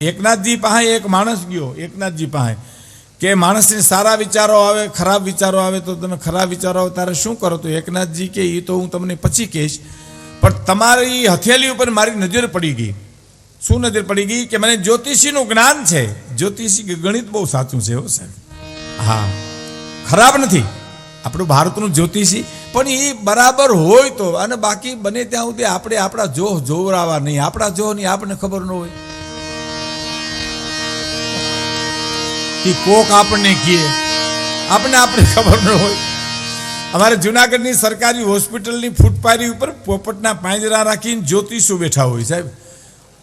એકનાથજી પાસે એક માણસ ગયો, એકનાથજી પાસે, કે માણસને સારા વિચારો આવે, ખરાબ વિચારો આવે, તો તમે ખરાબ વિચારો આવે, તારે શું કરો? તો એકનાથજી કે એ તો હું તમને પછી કહીશ. પણ તમારી હથેલી ઉપર મારી નજર પડી ગઈ. શું નજર પડી ગઈ? કે મને જ્યોતિષીનું જ્ઞાન છે. જ્યોતિષી ગણિત બહુ સાચું છે હો સાહેબ. હા. ખરાબ નથી. આપણું ભારતનું જ્યોતિષી, પણ એ બરાબર હોય તો. અને બાકી બને ત્યાં સુધી આપણે આપણા જોહ જોવરાવા નહીં. આપણા જોહ નહીં, આપણને ખબર ન હોય. એ કોક આપણને કહે. આપણને આપણે ખબર ન હોય. અમારે જુનાગઢની સરકારી હોસ્પિટલની ફૂટપારી ઉપર પોપટના પાંજરા રાખીને જ્યોતિષો બેઠા હોય સાહેબ.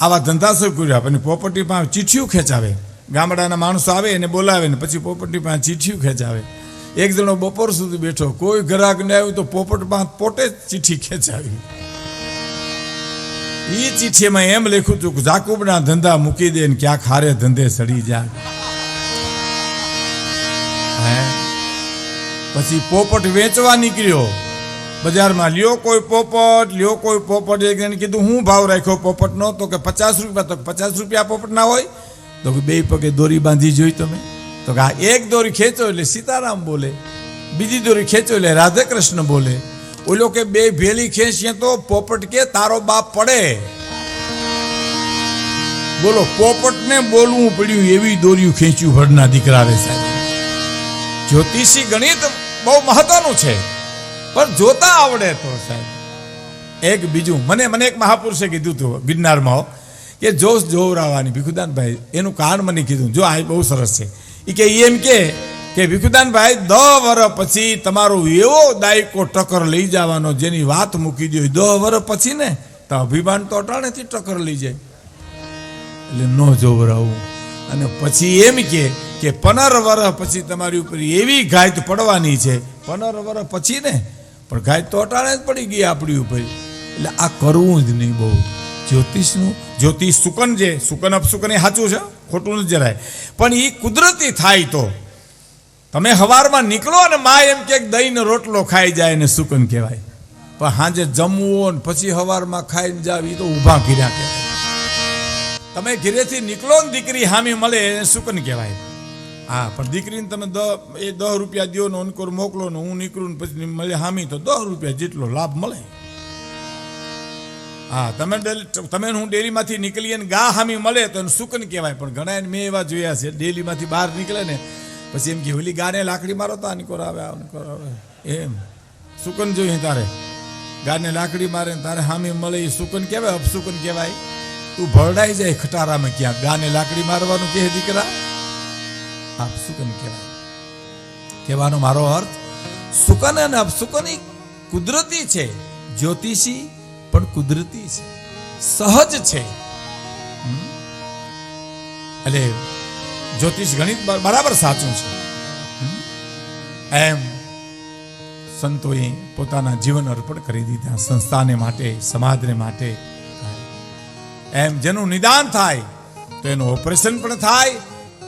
આવા ધંધા શું કર્યા આપણને પોપટી પાસે ચીઠીઓ ખેંચાવે. ગામડાના માણસો આવે એને બોલાવે ને પછી પોપટી પાસે ચીઠીઓ ખેંચાવે. એક જણો બપોર સુધી બેઠો. કોઈ ગ્રાહક ન આવ્યું તો પોપટ પાસે પોતે જ ચીઠી ખેંચાવી. એ ચીઠીમાં એમ લખ્યું હતું કે જાકુબના ધંધા મૂકી દે ને ક્યાંક હારે ધંધે સડી જાય. પછી પોપટ વેચવા નીકળ્યો. બજારમાં લ્યો કોઈ પોપટ, લ્યો કોઈ પોપટ. એક કીધું, હું ભાવ રાખ્યો પોપટનો? તો કે, પચાસ રૂપિયા. તો પચાસ રૂપિયા પોપટના હોય? તો કે, બે પગે દોરી બાંધી જોઈ તમે. તો કે, આ એક દોરી ખેંચો એટલે સીતારામ બોલે. બીજી દોરી ખેંચો એટલે રાધે કૃષ્ણ બોલે. ઓલો કે, બે ભેલી ખેંચીએ તો પોપટ કે, તારો બાપ પડે. બોલો, પોપટને બોલવું પડ્યું એવી દોરીયું ખેંચ્યું ભરના દીકરા રે સાહેબ. જ્યોતિષી ગણિત બહુ મહત્વનું છે. પણ જોતા આવડે તો સાહેબ. એક બીજું, મને મને એક મહાપુરુષે કીધું હતું ગિરનારમાં કે જોશ જોવરાવાની ભીખુદાનભાઈ, એનું કારણ મને કીધું. જો આ બહુ સરસ છે. એ કે એમ કે કે ભીખુદાનભાઈ, દહ વર્ષ પછી તમારો એવો દાયકો ટક્કર લઈ જવાનો જેની વાત મૂકી દો દહ વર્ષ પછી ને, તો અભિમાન તો અટાણેથી ટક્કર લઈ જાય. એટલે ન જોવરાવું. અને પછી એમ કે કે પંદર વર્ષ પછી તમારી ઉપર એવી ઘાયત પડવાની છે. પંદર વર્ષ પછી ને? પણ ઘાયત તો અટાણે જ પડી ગઈ આપણી ઉપર. એટલે આ કરવું જ નહીં બહુ. જ્યોતિષનું, જ્યોતિષ સુકન જે, સુકન અપસુકન એ સાચું છે? ખોટું નથી જરાય. પણ એ કુદરતી થાય તો. તમે હવારમાં નીકળો અને મા એમ કે દહીં ને રોટલો ખાઈ જાય ને સુકન કહેવાય. પણ સાંજે જમવું ને પછી હવારમાં ખાઈને જાવ એ તો ઊભા કર્યા કહેવાય. તમે ઘરેથી નીકળો ને દીકરી હામી મળે એને સુકન કહેવાય. હા, પણ દીકરીને તમે દ, એ દસ રૂપિયા દો ને અનકોર મોકલો ને હું નીકળું ને પછી મળે હામી તો દસ રૂપિયા જેટલો લાભ મળે. હા, તમે તમે હું ડેરીમાંથી નીકળીએ ને ગા હામી મળે તો એને સુકન કહેવાય, પણ ઘણા મેં એવા જોયા છે, ડેરીમાંથી બહાર નીકળે ને પછી એમ કે, ઓલી ગાને લાકડી મારો તો આની આવે, આની કોર આવે. એમ. સુકન જોઈએ તારે. ગાને લાકડી મારે તારે હામી મળે એ સુકન કહેવાય, અપસુકન કહેવાય. તું ભરડાઈ જાય ખટારામાં ક્યાં ગાને લાકડી મારવાનું કહે દીકરા. આપ સુકન કહેવાય. કહેવાનો મારો અર્થ, સુકન અને અપસુકન એ કુદરતી છે, જ્યોતિષી પણ કુદરતી છે, સહજ છે. એટલે જ્યોતિષ ગણિત બરાબર સાચું છે. એમ સંતોએ પોતાના જીવન અર્પણ કરી દીધા, સંસ્થાને માટે, સમાજને માટે. એમ જેનું નિદાન થાય, તો એનું ઓપરેશન પણ થાય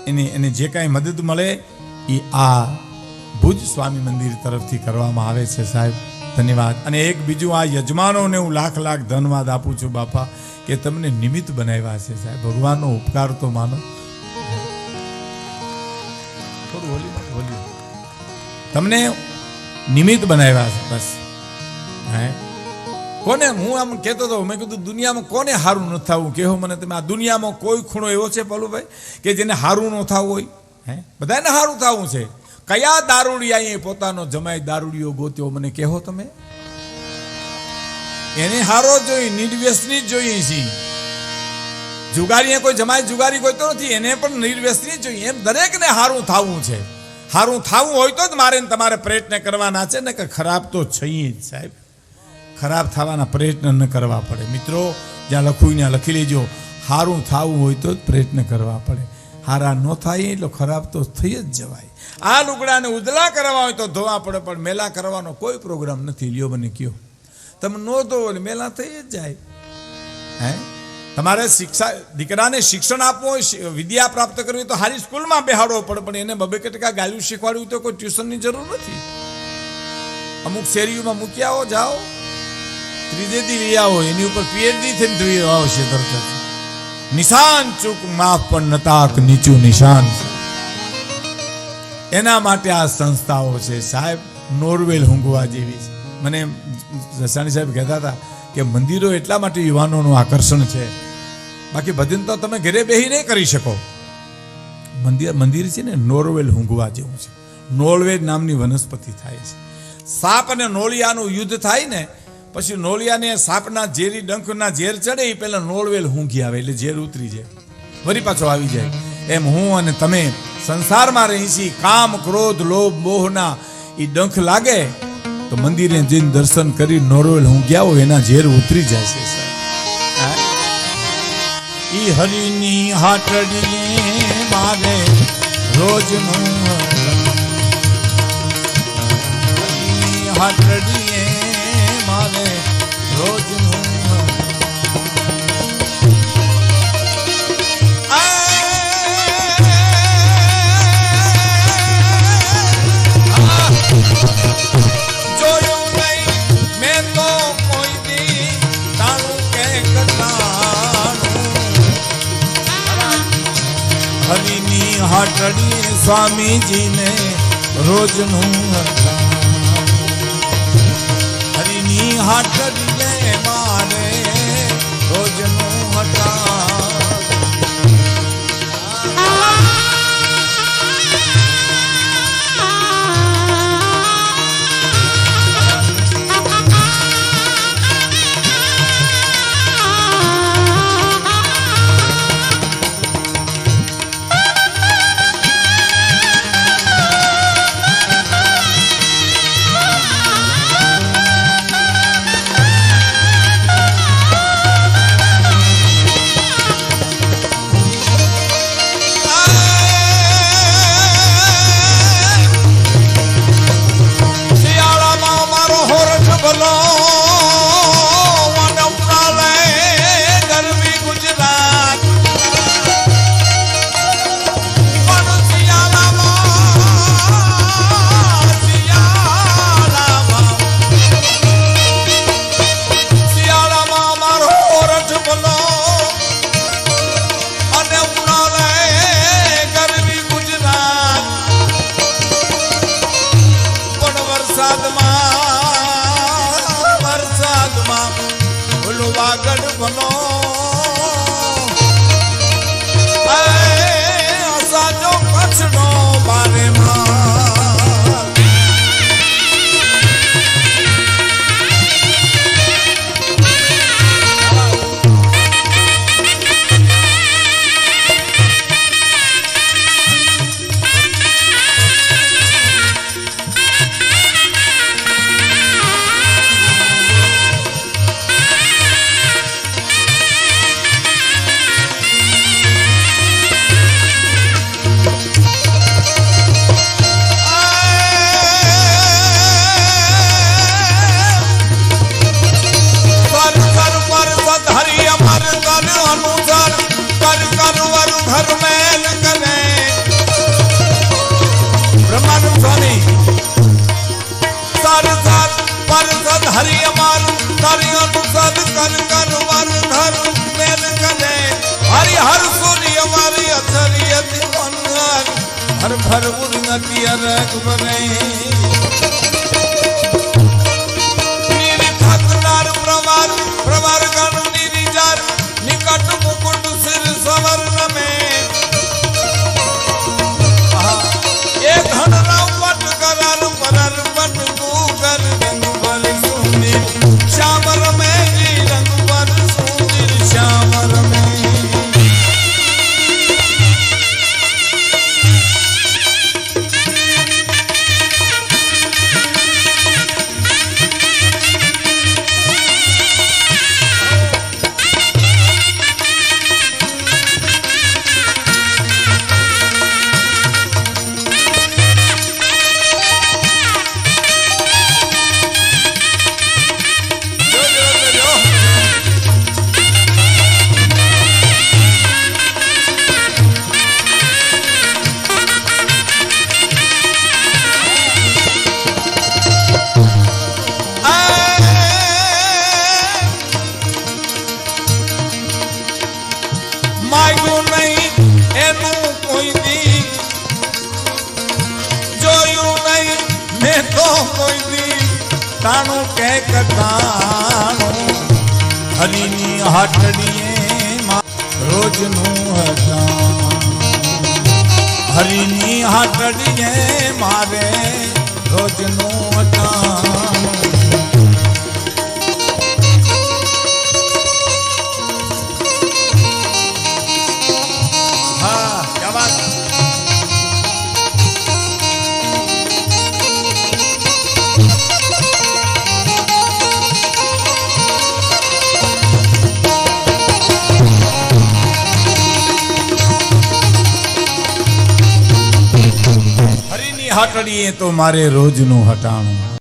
એને એને જે કાંઈ મદદ મળે એ આ ભુજ સ્વામી મંદિર તરફથી કરવામાં આવે છે સાહેબ. ધન્યવાદ. અને એક બીજું આ યજમાનોને હું લાખ લાખ ધન્યવાદ આપું છું બાપા, કે તમને નિમિત્ત બનાવ્યા છે સાહેબ. ભગવાનનો ઉપકાર તો માનો. તમને નિમિત્ત બનાવ્યા છે, બસ. હે? કોને હું આમ કહેતો હતો મેં કીધું, દુનિયામાં કોને સારું ન થવું? કહો મને તમે, આ દુનિયામાં કોઈ ખૂણો એવો છે પલુભાઈ કે જેને સારું ન થવું હોય? હે? બધાને સારું થવું છે. કયા દારૂડિયાએ પોતાનો જમાઈ દારૂડિયો ગોત્યો મને કહો તમે? એને હારો જોઈ, નિર્વ્યસની જ જોઈએ છીએ જુગારીએ કોઈ જમાય જુગારી ગોતો નથી, એને પણ નિર્વ્યસની જોઈએ એમ દરેકને સારું થવું છે. સારું થવું હોય તો જ મારે તમારે પ્રયત્ન કરવાના છે ને કે ખરાબ તો છે જ સાહેબ. ખરાબ થવાના પ્રયત્ન ન કરવા પડે. મિત્રો, જ્યાં લખવું ત્યાં લખી લેજો. સારું થવું હોય તો જ પ્રયત્ન કરવા પડે. હારા ન થાય એટલે ખરાબ તો થઈ જ જવાય. આ લુગડાને ઉદલા કરવા હોય તો ધોવા પડે, પણ મેલા કરવાનો કોઈ પ્રોગ્રામ નથી. લ્યો મને કયો. તમે ન ધોવો એટલે મેલા થઈ જ જાય. હે? તમારે શિક્ષા, દીકરાને શિક્ષણ આપવું હોય વિદ્યા પ્રાપ્ત કરવી હોય તો સારી સ્કૂલમાં બેહાડવો પડે, પણ એને બબે ટકા ગાયું શીખવાડવું તો કોઈ ટ્યુશનની જરૂર નથી. અમુક શેરીઓમાં મૂક્યા આવો, જાઓ. ત્રિજેથી લઈ આવો એની ઉપર પીએચડી થઈને ધોઈ આવશે તરત જ. નિશાન ચૂક માફ પણ નતાક, નીચું નિશાન. એના માટે આ સંસ્થાઓ છે. સાહેબ, નોરવેલ હુંગવા જેવી છે. મને જસાણી સાહેબ કહેતા હતા કે મંદિરો એટલા માટે યુવાનોનું આકર્ષણ છે. બાકી ભજન તો તમે ઘરે બેહી નહીં કરી શકો. મંદિર મંદિર છે ને, નોરવેલ હુંગવા જેવું છે. નોળવેલ નામની વનસ્પતિ થાય છે. સાપ અને નોળિયાનું યુદ્ધ થાય ને પછી નોળિયાને સાપના ઝેરી ડંખના ઝેર ચડે એ પહેલા નોળવેલ હુંઘી આવે એટલે ઝેર ઉતરી જાય. વળી પાછો આવી જાય. એમ હું અને તમે સંસારમાં રહી છીએ કામ, ક્રોધ, લોભ, મોહના એ ડંખ લાગે, તો મંદિરે જઈને દર્શન કરી નોરવેલ હુંઘ્યા હોય એના ઝેર ઉતરી જાય છે હા? ઈ હરિની હાટડીએ મારે રોજ હરિની હાટડી સ્વામીજીને રોજનું હરિની હાટડીને મારે વરસાદમાં વરસાદમાં ઓલું વાગડ ભલો સધરી અમર કર અનુસર કર કર વર ઘર મેલ કરે હરિ હર સૂર્ય મારી હર નિરખતનાર પ્રવાર તાણું કે કટાણું? હરીની હાટડીએ રોજનું હટાણું હરીની હાટડીએ મારે રોજનું હટાણું હાટડીએ તો મારે રોજનું હટાણું.